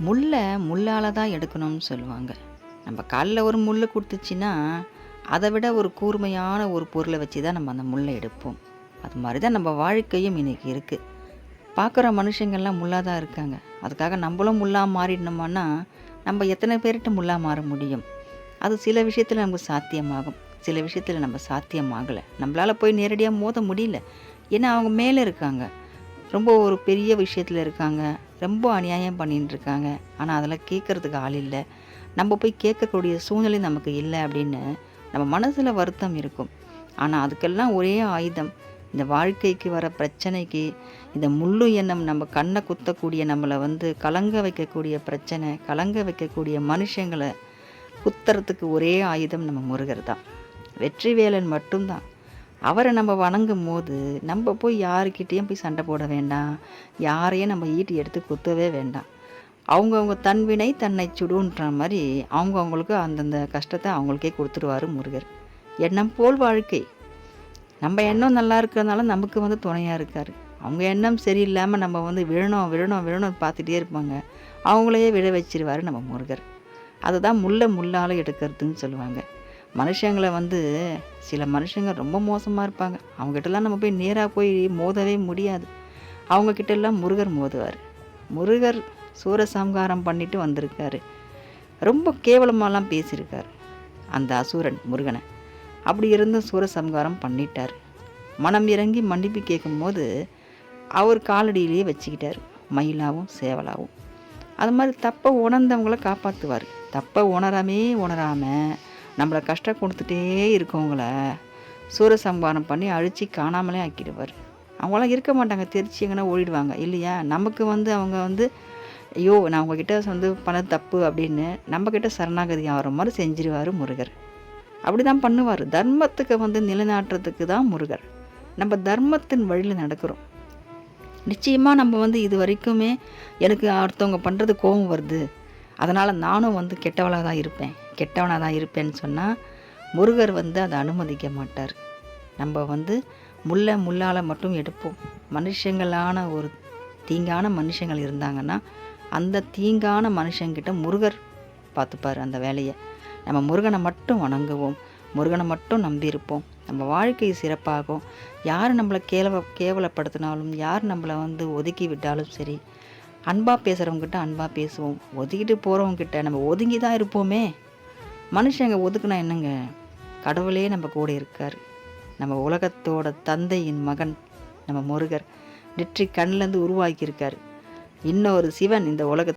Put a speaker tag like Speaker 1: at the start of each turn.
Speaker 1: முள்ளை முள்ளால் தான் எடுக்கணும்னு சொல்லுவாங்க. நம்ம காலில் ஒரு முள் கொடுத்துச்சின்னா அதை விட ஒரு கூர்மையான ஒரு பொருளை வச்சு தான் நம்ம அந்த முள்ளை எடுப்போம். அது மாதிரி தான் நம்ம வாழ்க்கையும் இன்றைக்கி இருக்குது பார்க்குற மனுஷங்கள்லாம் முள்ளாக தான் இருக்காங்க. அதுக்காக நம்மளும் முள்ளாக மாறிடணுமானா நம்ம எத்தனை பேர்கிட்ட முள்ளாக மாற முடியும்? அது சில விஷயத்தில் நமக்கு சாத்தியமாகும். சில விஷயத்தில் நம்ம சாத்தியமாகலை. நம்மளால் போய் நேரடியாக மோத முடியல. ஏன்னா அவங்க மேலே இருக்காங்க. ரொம்ப ஒரு பெரிய விஷயத்தில் இருக்காங்க. ரொம்ப அநியாயம் பண்ணிட்டுருக்காங்க ஆனால் அதெல்லாம் கேட்குறதுக்கு ஆள் இல்லை. நம்ம போய் கேட்கக்கூடிய சூழ்நிலை நமக்கு இல்லை அப்படின்னு நம்ம மனசில் வருத்தம் இருக்கும். ஆனால் அதுக்கெல்லாம் ஒரே ஆயுதம். இந்த வாழ்க்கைக்கு வர பிரச்சனைக்கு இந்த முள்ளு எண்ணம் நம்ம கண்ணை குத்தக்கூடிய நம்மளை வந்து கலங்க வைக்கக்கூடிய பிரச்சனை கலங்க வைக்கக்கூடிய மனுஷங்களை குத்துறதுக்கு ஒரே ஆயுதம் நம்ம முருகர் தான். வெற்றிவேலன் மட்டும்தான். அவரை நம்ம வணங்கும் போது நம்ம போய் யாருக்கிட்டேயும் போய் சண்டை போட வேண்டாம். யாரையும் நம்ம ஈட்டி எடுத்து குத்தவே வேண்டாம். அவங்கவுங்க தன்வினை தன்னை சுடுன்ற மாதிரி அவங்கவுங்களுக்கு அந்தந்த கஷ்டத்தை அவங்களுக்கே கொடுத்துருவாரு முருகர். எண்ணம் போல் வாழ்க்கை. நம்ம எண்ணம் நல்லா இருக்கிறதுனால நமக்கு வந்து துணையாக இருக்கார். அவங்க எண்ணம் சரியில்லாமல் நம்ம வந்து விழணும் விழணும் விழணும் பார்த்துட்டே இருப்பாங்க. அவங்களையே விழ வச்சிருவாரு நம்ம முருகர். அதுதான் முல்லை முள்ளால் எடுக்கிறதுன்னு சொல்லுவாங்க. மனுஷங்களை வந்து சில மனுஷங்க ரொம்ப மோசமாக இருப்பாங்க. அவங்ககிட்டலாம் நம்ம போய் நேராக போய் மோதவே முடியாது. அவங்கக்கிட்டெல்லாம் முருகர் மோதுவார். முருகர் சூரசம்ஹாரம் பண்ணிட்டு வந்திருக்காரு. ரொம்ப கேவலமாலாம் பேசியிருக்கார். அந்த அசூரன் முருகனை. அப்படி இருந்தும் சூரசம்ஹாரம் பண்ணிட்டார். மனம் இறங்கி மன்னிப்பு கேட்கும்போது அவர் காலடியிலேயே வச்சுக்கிட்டார். மயிலாவும் சேவலாவும். அது மாதிரி தப்பை உணர்ந்தவங்கள காப்பாற்றுவார் தப்பை உணராமே உணராமல் நம்மளை கஷ்டம் கொடுத்துட்டே இருக்கவங்கள சூரசம்பாரம் பண்ணி அழித்து காணாமலே ஆக்கிடுவார். அவங்களாம் இருக்க மாட்டாங்க. தெரிச்சு எங்கன்னா ஓடிடுவாங்க. இல்லையா? நமக்கு வந்து அவங்க வந்து ஐயோ நான் அவங்கக்கிட்ட வந்து பண்ண தப்பு அப்படின்னு நம்மக்கிட்ட சரணாகதி ஆகிற மாதிரி செஞ்சிருவார் முருகர். அப்படி தான் பண்ணுவார். தர்மத்துக்கு வந்து நிலைநாட்டுறதுக்கு தான் முருகர். நம்ம தர்மத்தின் வழியில் நடக்கிறோம். நிச்சயமாக நம்ம வந்து இது வரைக்குமே எனக்கு அடுத்தவங்க பண்ணுறது கோபம் வருது. அதனால் நானும் வந்து கெட்டவளாக தான் இருப்பேன். கெட்டவனாக தான் இருப்பேன்னு சொன்னால் முருகர் வந்து அதை அனுமதிக்க மாட்டார். நம்ம வந்து முல்லை முள்ளால் மட்டும் எடுப்போம். மனுஷங்களான ஒரு தீங்கான மனுஷங்கள் இருந்தாங்கன்னா அந்த தீங்கான மனுஷங்கிட்ட முருகர் பார்த்துப்பார் அந்த வேலையை. நம்ம முருகனை மட்டும் வணங்குவோம். முருகனை மட்டும் நம்பியிருப்போம் நம்ம வாழ்க்கை சிறப்பாகும். யார் நம்மளை கேவல கேவலப்படுத்தினாலும் யார் நம்மளை வந்து ஒதுக்கி விட்டாலும் சரி அன்பாக பேசுகிறவங்ககிட்ட அன்பாக பேசுவோம். ஒதுக்கிட்டு போகிறவங்ககிட்ட நம்ம ஒதுங்கி தான் இருப்போமே மனுஷங்க ஒதுக்குனா என்னங்க? கடவுளே நம்ம கூட இருக்கார். நம்ம உலகத்தோட தந்தையின் மகன் நம்ம முருகர் நெற்றி கண்ணிலேருந்து உருவாக்கியிருக்கார். இன்னொரு சிவன் இந்த உலகத்தை